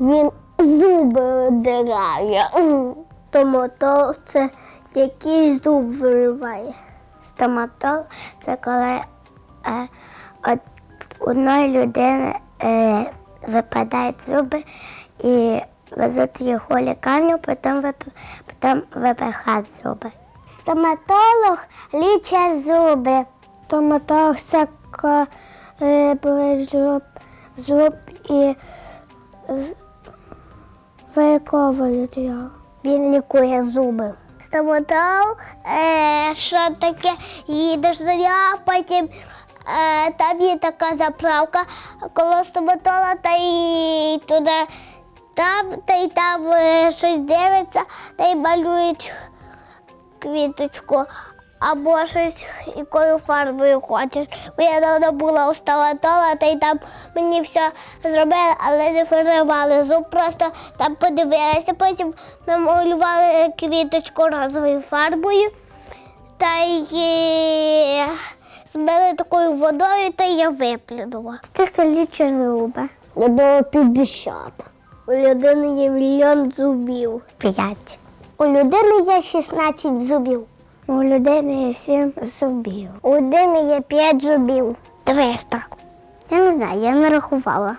Він зуби одирає. Стоматолог це який зуб вириває. Стоматолог це коли е, от одної людини е, випадають зуби і везуть їх у лікарню, потім, вип, потім випихають зуби. Стоматолог лічить зуби. Стоматолог це коли зуб, зуб і його. Він лікує зуби. Стоматолог, е, що таке, їдеш до нього, потім е, там є така заправка коло стоматолога, та й туди там, та й там е, щось дивиться, та й малюють квіточку. Або щось якою фарбою хочеш. Бо я давно була у стоматолога, та й там мені все зробили, але не фарбували зуб, просто там подивилися, потім намалювали квіточку розовою фарбою та й е, змили такою водою, та й я виплюнула. Скільки лічиш зуби? Я думаю, 50. У людини є мільйон зубів. П'ять. У людини є 16 зубів. У людини є сім зубів. У людини є п'ять зубів. 300. Я не знаю, я не рахувала.